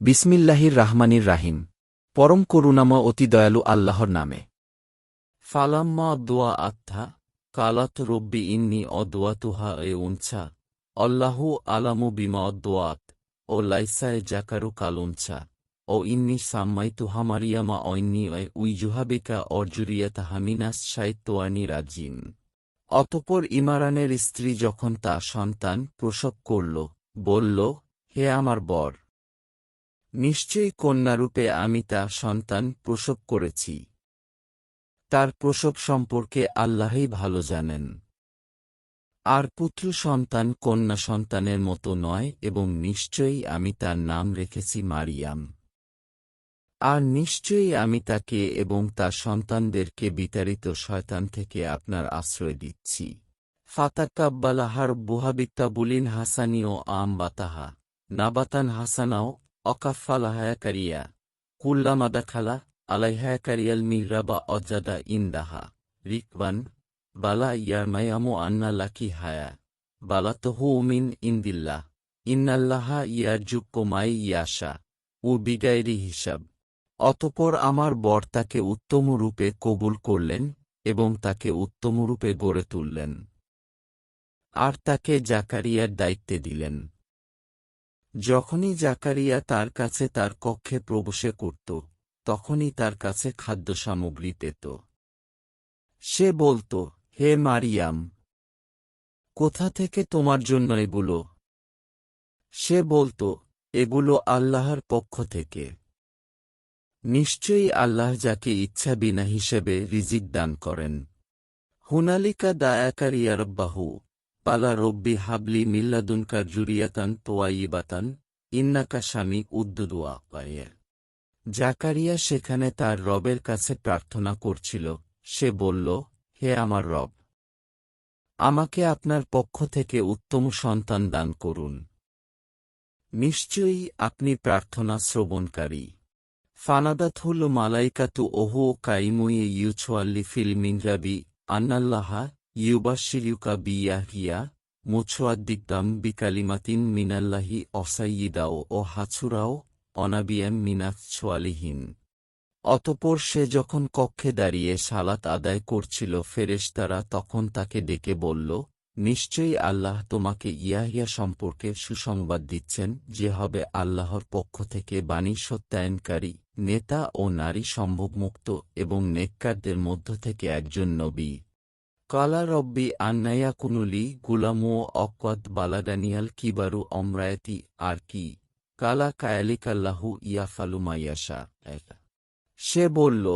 বিসমিল্লাহির রাহমানির রাহিম। পরম করুণাময় অতি দয়ালু আল্লাহর নামে। ফালাম্মা দোয়া আত্মা, কালাত রব্বি ইন্নি অদোয়াতুহা এ উঞ্চা অল্লাহু আলামু বিমা অদোয়াত, ও লাইসায় জাকারু কালুঞ্চা ও ইন্নি সাম্মাইতু হামারিয়ামা ঐন্নি এ উইজুহাবিকা অর্জুরিয়াতা হামিনাস সাইতোয়ানি রাজিম। অতপর ইমারানের স্ত্রী যখন তা সন্তান প্রসব করল, বলল, হে আমার বর নিশ্চয়ই কন্যারূপে আমি তা সন্তান প্রসব করেছি। তার প্রসব সম্পর্কে আল্লাহই ভালো জানেন। আর পুত্র সন্তান কন্যা সন্তানের মতো নয় এবং নিশ্চয়ই আমি তার নাম রেখেছি মারিয়াম। আর নিশ্চয়ই আমি তাকে এবং তার সন্তানদেরকে বিতাড়িত শয়তান থেকে আপনার আশ্রয় দিচ্ছি। ফাতাকাব্বালাহার বুহাবিত্তাবুলিন হাসানিও আম বাতাহা। নাবাতান হাসানাও অকাফালাহায়াকারিয়া কুল্লামাদাখালা আলাইহায়াকারিয়াল মিহরাবা অজাদা ইন্দাহা রিকবান বালা ইয়ারমায়ামু আন্না লাকি হায়া বালা তহু মিন ইন্দিল্লাহ ইন্নাল্লাহা ইয়ারজুক্কো মাই ইয়াশা ও বিগাইরি হিসাব। অতপর আমার বর তাকে উত্তমরূপে কবুল করলেন এবং তাকে উত্তমরূপে গড়ে তুললেন। আর তাকে জাকারিয়ার দায়িত্বে দিলেন। যখনই জাকারিয়া তার কাছে তার কক্ষে প্রবেশে করত, তখনই তার কাছে খাদ্য সামগ্রী পেত। সে বলত, হে মারিয়াম, কোথা থেকে তোমার জন্য এগুলো? সে বলত, এগুলো আল্লাহর পক্ষ থেকে। নিশ্চয়ই আল্লাহ যাকে ইচ্ছা বিনা হিসেবে রিজিক দান করেন। হুনালিকা দায়াকারিয়া রব্বাহু। পালা রব্বি হাবলি মিল্লাদুনকা জুরিয়াতান তোয়াইবাতান ইন্নাকা স্বামী উদ্দুদুয়া জাকারিয়া সেখানে তার রবের কাছে প্রার্থনা করছিল, সে বলল, হে আমার রব, আমাকে আপনার পক্ষ থেকে উত্তম সন্তান দান করুন। নিশ্চয়ই আপনি প্রার্থনা শ্রবণকারী। ফানাদাথুল মালাইকাতু ওহু কাইমুয়ে ইউছোয়াল্লি ফিল মিনরাবি আন্নাল্লাহা ইউবাশিরিউকা বিয়াহিয়া মুছোয়াদ্দিকদাম বিকালিমাতিন মিনাল্লাহি অসাইয়িদাও ও হাছুরাও অনাবিয়াম মিনাফ ছোয়ালিহীন অতপর সে যখন কক্ষে দাঁড়িয়ে সালাত আদায় করছিল ফেরেশতারা তখন তাকে ডেকে বলল, নিশ্চয়ই আল্লাহ তোমাকে ইয়াহিয়া সম্পর্কে সুসংবাদ দিচ্ছেন যে হবে আল্লাহর পক্ষ থেকে বাণী সত্যায়নকারী, নেতা ও নারী সম্ভবমুক্ত এবং নেককারদের মধ্য থেকে একজন নবী। কালা রব্বি আন্নায়া কুনুলি গুলামো অকদ বালাদানিয়াল কিবারু অমরায়াতি আর কি কালা কায়ালিকাল্লাহু ইয়াফালুমাইয়াশা সে বলল,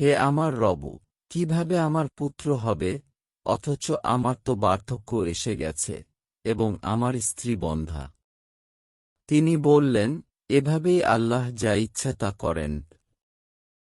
হে আমার রব, কীভাবে আমার পুত্র হবে? অথচ আমার তো বার্ধক্য এসে গেছে, এবং আমার স্ত্রী বন্ধা। তিনি বললেন, এভাবেই আল্লাহ যা ইচ্ছা তা করেন।